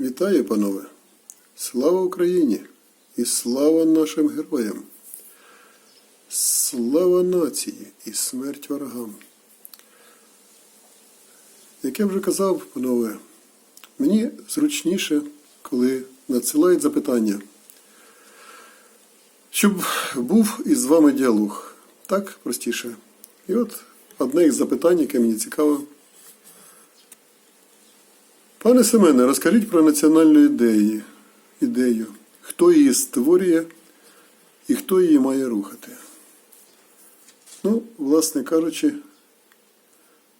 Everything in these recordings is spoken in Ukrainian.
Вітаю, панове! Слава Україні і слава нашим героям! Слава нації і смерть ворогам! Як я вже казав, панове, мені зручніше, коли надсилають запитання, щоб був із вами діалог. Так простіше. І от одне із запитань, яке мені цікаво. Пане Семене, розкажіть про національну ідею, ідею. Хто її створює і хто її має рухати? Ну, власне кажучи,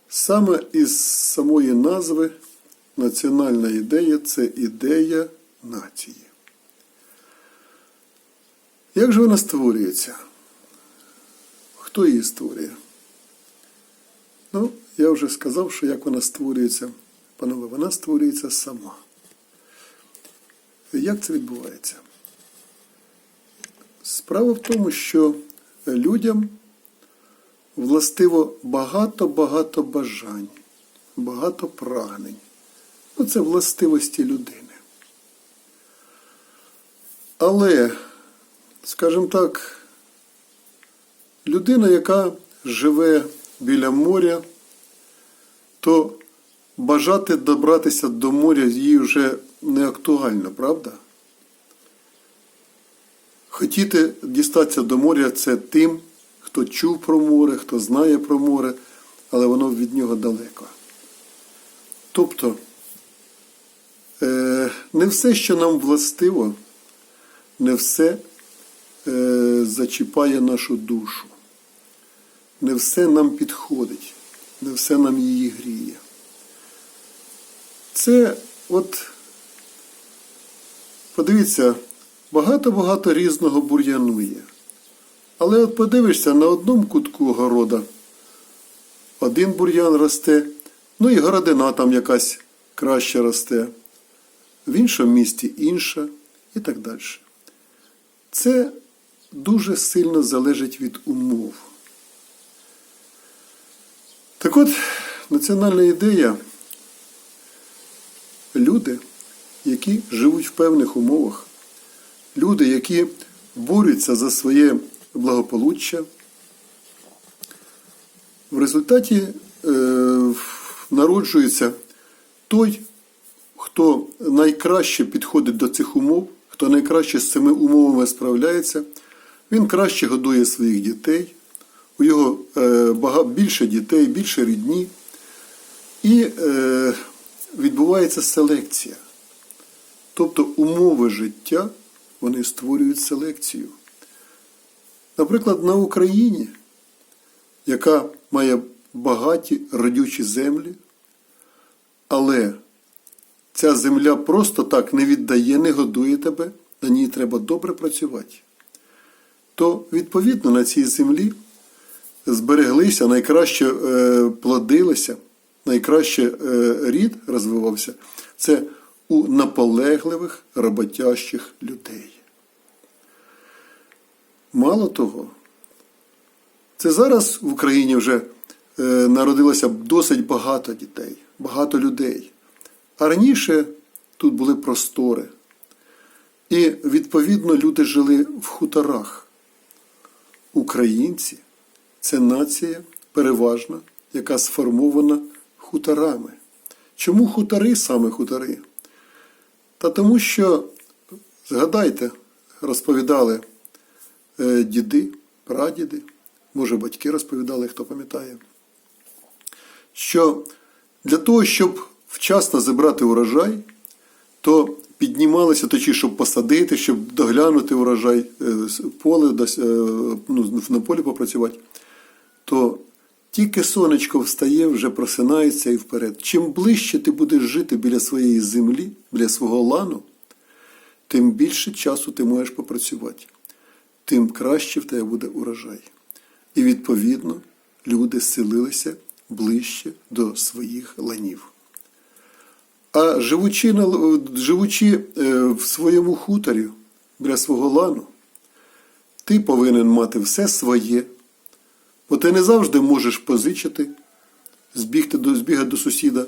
саме із самої назви національна ідея це ідея нації. Як же вона створюється? Хто її створює? Ну, я вже сказав, що як вона створюється. Панове, вона створюється сама. Як це відбувається? Справа в тому, що людям властиво багато-багато бажань, багато прагнень. Ну, це властивості людини. Але, скажімо так, людина, яка живе біля моря, то бажати добратися до моря їй вже не актуально, правда? Хотіти дістатися до моря це тим, хто чув про море, хто знає про море, але воно від нього далеко. Тобто, е, не все, що нам властиво, не все е, зачіпає нашу душу. Не все нам підходить, не все нам її гріє. Це от, подивіться, багато-багато різного бур'яну є. Але от подивишся, на одному кутку города один бур'ян росте, ну і городина там якась краще росте, в іншому місті інша і так далі. Це дуже сильно залежить від умов. Так от, національна ідея люди, які живуть в певних умовах, люди, які борються за своє благополуччя, в результаті е, народжується той, хто найкраще підходить до цих умов, хто найкраще з цими умовами справляється, він краще годує своїх дітей, у його е, більше дітей, більше рідні. І е, відбувається селекція. Тобто умови життя вони створюють селекцію. Наприклад, на Україні, яка має багаті родючі землі, але ця земля просто так не віддає, не годує тебе, на ній треба добре працювати. То, відповідно, на цій землі збереглися, найкраще е, плодилися, найкраще е, рід розвивався, це у наполегливих роботящих людей. Мало того, це зараз в Україні вже е, народилося досить багато дітей, багато людей. А раніше тут були простори. І, відповідно, люди жили в хуторах. Українці це нація переважна, яка сформована хуторами. Чому хутори саме хутори? Та тому що, згадайте, розповідали е, діди, прадіди, може батьки розповідали, хто пам'ятає, що для того, щоб вчасно зібрати урожай, то піднімалися точі, щоб посадити, щоб доглянути урожай, е, поле, е, ну, на полі попрацювати, то тільки сонечко встає, вже просинається і вперед. Чим ближче ти будеш жити біля своєї землі, біля свого лану, тим більше часу ти можеш попрацювати, тим краще в тебе буде урожай. І відповідно люди селилися ближче до своїх ланів. А живучи, живучи е, в своєму хуторі біля свого лану, ти повинен мати все своє, бо ти не завжди можеш позичити, збігти до, збігати до сусіда.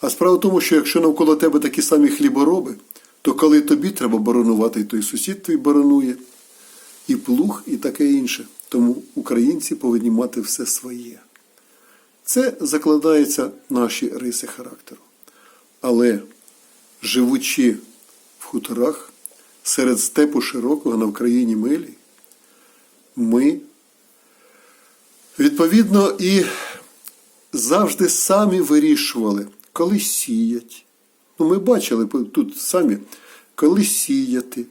А справа в тому, що якщо навколо тебе такі самі хлібороби, то коли тобі треба боронувати, то і сусід твій боронує, і плуг, і таке інше. Тому українці повинні мати все своє. Це закладається наші риси характеру. Але живучи в хуторах серед степу широкого на Вкраїні милі, ми відповідно і завжди самі вирішували, коли сіять. Ну, ми бачили тут самі, коли сіяти,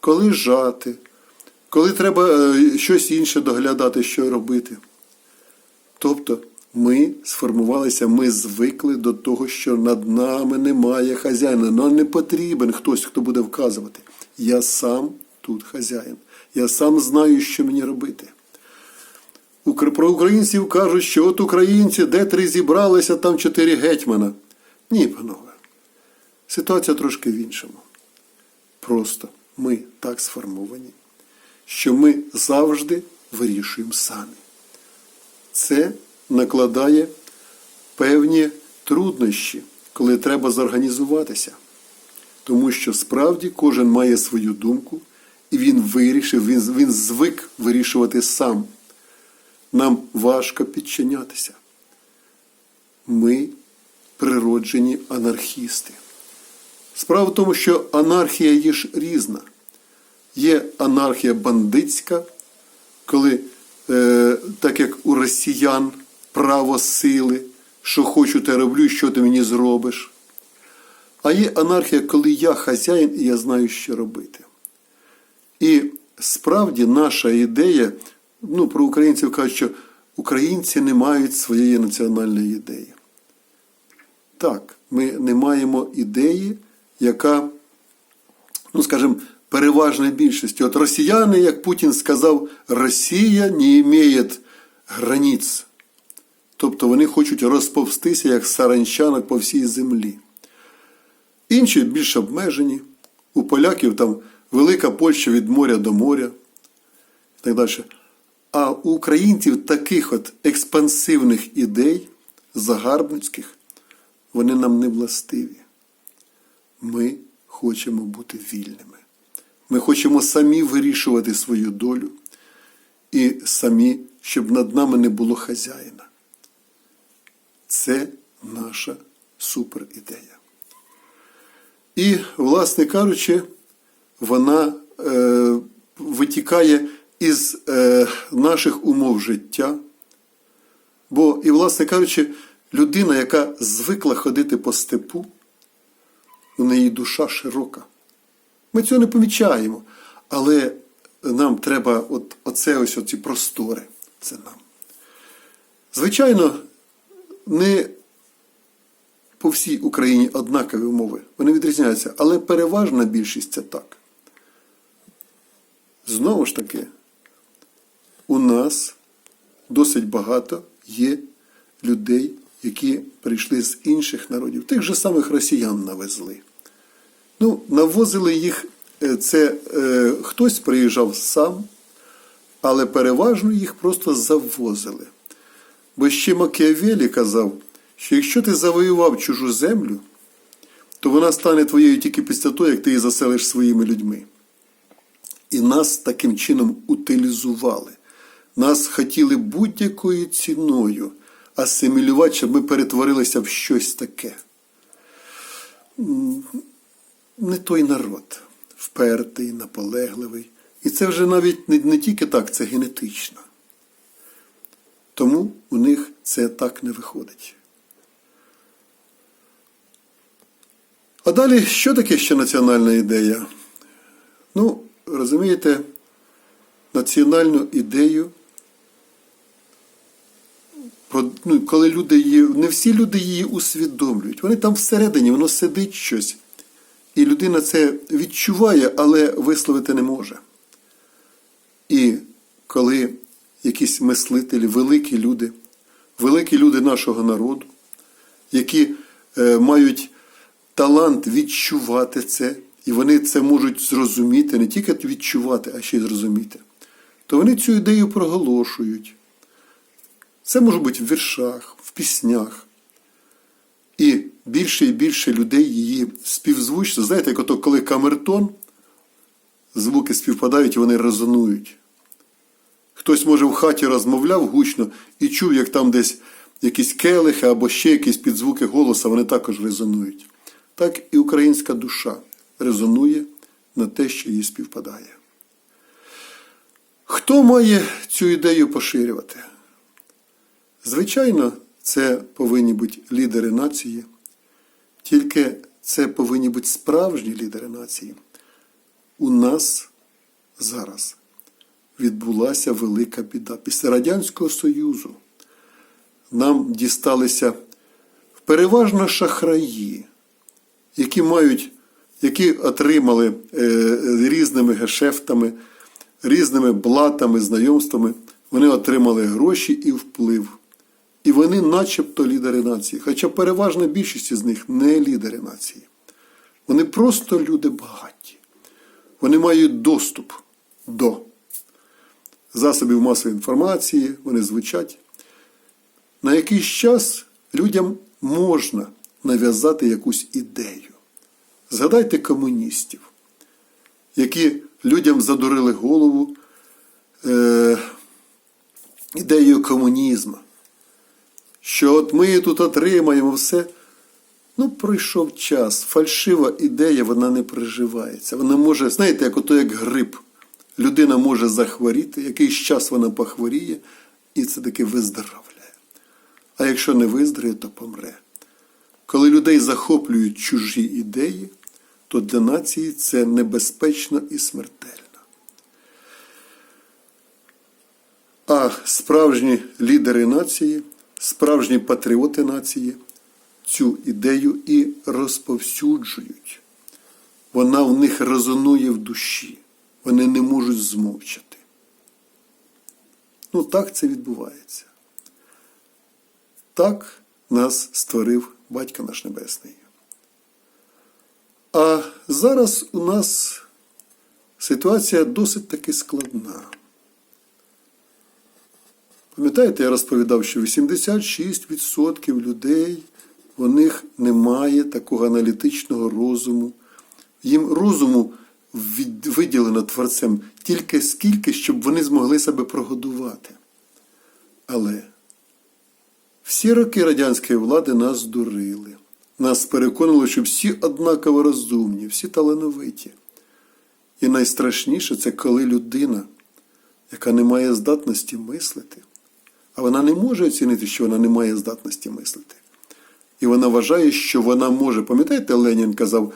коли жати, коли треба е, щось інше доглядати, що робити. Тобто ми сформувалися, ми звикли до того, що над нами немає хазяїна. Нам не потрібен хтось, хто буде вказувати. Я сам тут хазяїн. Я сам знаю, що мені робити. Про українців кажуть, що от українці, де три зібралися, там чотири гетьмана. Ні, панове. Ситуація трошки в іншому. Просто ми так сформовані, що ми завжди вирішуємо самі. Це накладає певні труднощі, коли треба зорганізуватися. Тому що справді кожен має свою думку, і він вирішив, він, він звик вирішувати сам. Нам важко підчинятися. Ми природжені анархісти. Справа в тому, що анархія є ж різна. Є анархія бандитська, коли, е, так як у росіян, право сили, що хочу, те роблю, що ти мені зробиш. А є анархія, коли я хазяїн і я знаю, що робити. І справді наша ідея, ну, про українців кажуть, що українці не мають своєї національної ідеї. Так, ми не маємо ідеї, яка, ну скажімо, переважної більшості. От росіяни, як Путін сказав, Росія не має границь. Тобто вони хочуть розповстися як саранчанок по всій землі. Інші більш обмежені. У поляків там велика Польща від моря до моря і так далі. А у українців таких от експансивних ідей, загарбницьких, вони нам не властиві. Ми хочемо бути вільними. Ми хочемо самі вирішувати свою долю і самі, щоб над нами не було хазяїна. Це наша суперідея. І, власне кажучи, вона е, витікає із е, наших умов життя. Бо, і, власне кажучи, людина, яка звикла ходити по степу, у неї душа широка. Ми цього не помічаємо, але нам треба от, оце ось оці простори. Це нам. Звичайно, не по всій Україні однакові умови. Вони відрізняються, але переважна більшість це так. Знову ж таки, у нас досить багато є людей, які прийшли з інших народів, тих же самих росіян навезли. Ну, навозили їх, е, це е, хтось приїжджав сам, але переважно їх просто завозили. Бо ще Макіавелі казав, що якщо ти завоював чужу землю, то вона стане твоєю тільки після того, як ти її заселиш своїми людьми. І нас таким чином утилізували. Нас хотіли будь-якою ціною асимілювати, щоб ми перетворилися в щось таке. Не той народ, впертий, наполегливий. І це вже навіть не, не тільки так, це генетично. Тому у них це так не виходить. А далі, що таке ще національна ідея? Ну, розумієте, національну ідею, ну, коли люди її, не всі люди її усвідомлюють. Вони там всередині, воно сидить щось. І людина це відчуває, але висловити не може. І коли якісь мислителі, великі люди, великі люди нашого народу, які е, мають талант відчувати це, і вони це можуть зрозуміти, не тільки відчувати, а ще й зрозуміти, то вони цю ідею проголошують. Це може бути в віршах, в піснях. І більше і більше людей її співзвучно. Знаєте, як ото коли камертон, звуки співпадають і вони резонують. Хтось, може, в хаті розмовляв гучно і чув, як там десь якісь келихи або ще якісь підзвуки голоса, вони також резонують. Так і українська душа резонує на те, що їй співпадає. Хто має цю ідею поширювати? Звичайно, це повинні бути лідери нації, тільки це повинні бути справжні лідери нації. У нас зараз відбулася велика біда. Після Радянського Союзу нам дісталися переважно шахраї, які мають, які отримали е, різними гешефтами, різними блатами, знайомствами, вони отримали гроші і вплив. І вони начебто лідери нації. Хоча переважна більшість з них не лідери нації. Вони просто люди багаті. Вони мають доступ до засобів масової інформації, вони звучать. На якийсь час людям можна нав'язати якусь ідею. Згадайте комуністів, які людям задурили голову е, ідеєю комунізму що от ми тут отримаємо все. Ну, пройшов час. Фальшива ідея, вона не приживається. Вона може, знаєте, як ото як грип. Людина може захворіти, якийсь час вона похворіє, і це таки виздоровляє. А якщо не виздоровіє, то помре. Коли людей захоплюють чужі ідеї, то для нації це небезпечно і смертельно. А справжні лідери нації справжні патріоти нації цю ідею і розповсюджують. Вона в них резонує в душі. Вони не можуть змовчати. Ну, так це відбувається. Так нас створив Батько наш Небесний. А зараз у нас ситуація досить таки складна. Пам'ятаєте, я розповідав, що 86% людей у них немає такого аналітичного розуму. Їм розуму виділено творцем тільки скільки, щоб вони змогли себе прогодувати. Але всі роки радянської влади нас дурили. Нас переконали, що всі однаково розумні, всі талановиті. І найстрашніше це коли людина, яка не має здатності мислити, а вона не може оцінити, що вона не має здатності мислити. І вона вважає, що вона може. Пам'ятаєте, Ленін казав,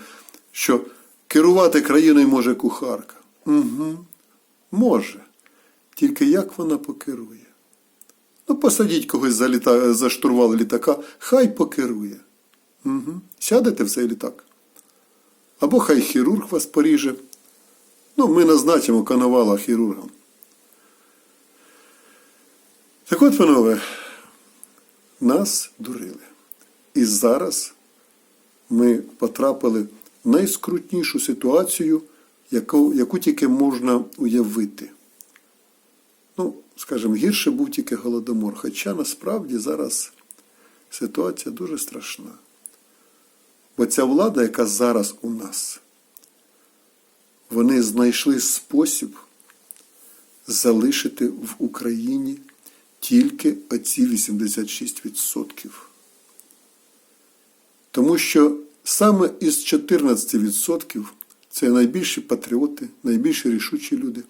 що керувати країною може кухарка. Угу. Може. Тільки як вона покерує? Ну, посадіть когось за, літа... за штурвал літака, хай покерує. Угу. Сядете в цей літак. Або хай хірург вас поріже. Ну, ми назначимо коновала хірургом. Так от, панове, нас дурили. І зараз ми потрапили в найскрутнішу ситуацію, яку, яку тільки можна уявити. Ну, скажімо, гірше був тільки Голодомор. Хоча насправді зараз ситуація дуже страшна. Бо ця влада, яка зараз у нас, вони знайшли спосіб залишити в Україні тільки оці 86%. Тому що саме із 14% це найбільші патріоти, найбільші рішучі люди.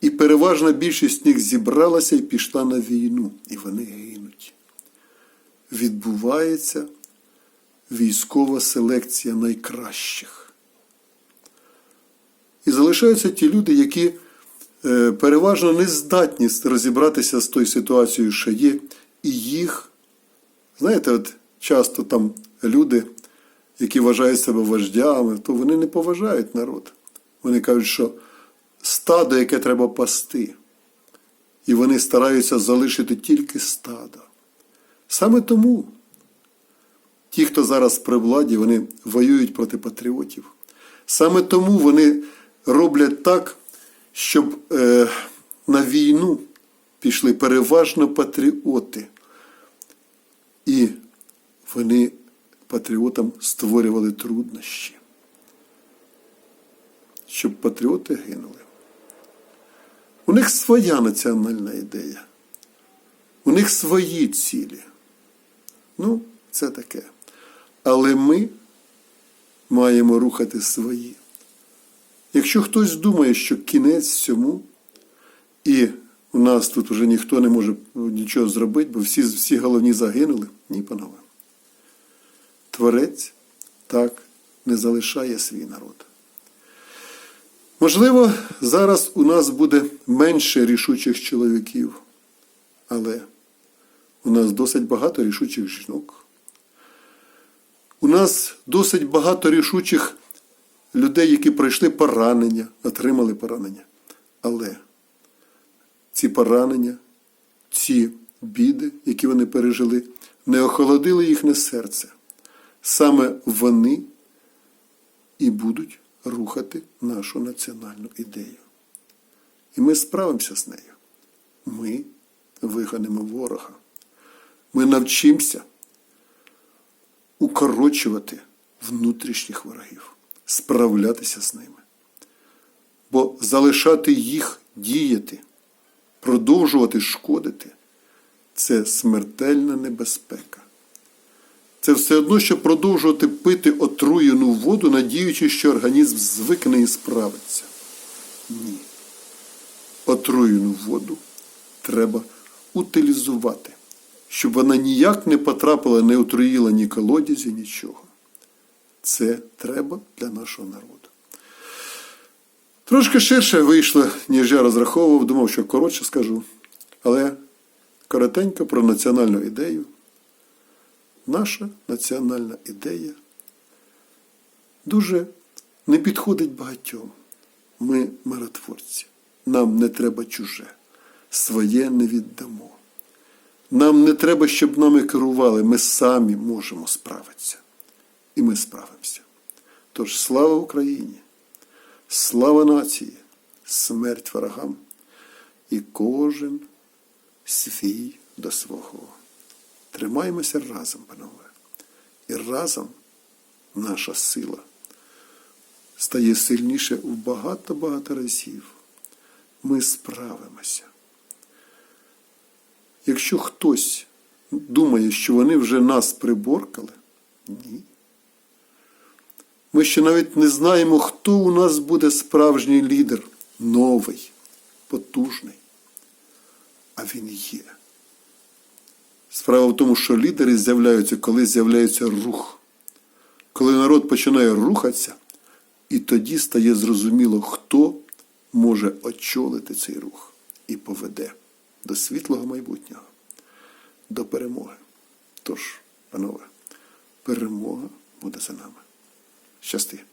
І переважна більшість з них зібралася і пішла на війну, і вони гинуть. Відбувається військова селекція найкращих. І залишаються ті люди, які переважно не здатні розібратися з тою ситуацією, що є, і їх, знаєте, от часто там люди, які вважають себе вождями, то вони не поважають народ. Вони кажуть, що стадо, яке треба пасти, і вони стараються залишити тільки стадо. Саме тому ті, хто зараз при владі, вони воюють проти патріотів. Саме тому вони роблять так щоб е, на війну пішли переважно патріоти. І вони патріотам створювали труднощі, щоб патріоти гинули. У них своя національна ідея, у них свої цілі. Ну, це таке. Але ми маємо рухати свої. Якщо хтось думає, що кінець цьому, і у нас тут вже ніхто не може нічого зробити, бо всі, всі головні загинули, ні, панове. Творець так не залишає свій народ. Можливо, зараз у нас буде менше рішучих чоловіків, але у нас досить багато рішучих жінок. У нас досить багато рішучих людей, які пройшли поранення, отримали поранення. Але ці поранення, ці біди, які вони пережили, не охолодили їхнє серце. Саме вони і будуть рухати нашу національну ідею. І ми справимося з нею. Ми виганемо ворога. Ми навчимося укорочувати внутрішніх ворогів, справлятися з ними. Бо залишати їх діяти, продовжувати шкодити це смертельна небезпека. Це все одно, що продовжувати пити отруєну воду, надіючись, що організм звикне і справиться. Ні. Отруєну воду треба утилізувати, щоб вона ніяк не потрапила, не отруїла ні колодязі, нічого. Це треба для нашого народу. Трошки ширше вийшло, ніж я розраховував, думав, що коротше скажу. Але коротенько про національну ідею. Наша національна ідея дуже не підходить багатьом. Ми миротворці. Нам не треба чуже, своє не віддамо. Нам не треба, щоб нами керували. Ми самі можемо справитися. І ми справимося. Тож слава Україні, слава нації, смерть ворогам і кожен свій до свого. Тримаємося разом, панове. І разом наша сила стає сильніше в багато-багато разів. Ми справимося. Якщо хтось думає, що вони вже нас приборкали, ні. Ми ще навіть не знаємо, хто у нас буде справжній лідер, новий, потужний. А він є. Справа в тому, що лідери з'являються, коли з'являється рух. Коли народ починає рухатися, і тоді стає зрозуміло, хто може очолити цей рух і поведе до світлого майбутнього, до перемоги. Тож, панове, перемога буде за нами. Щасти!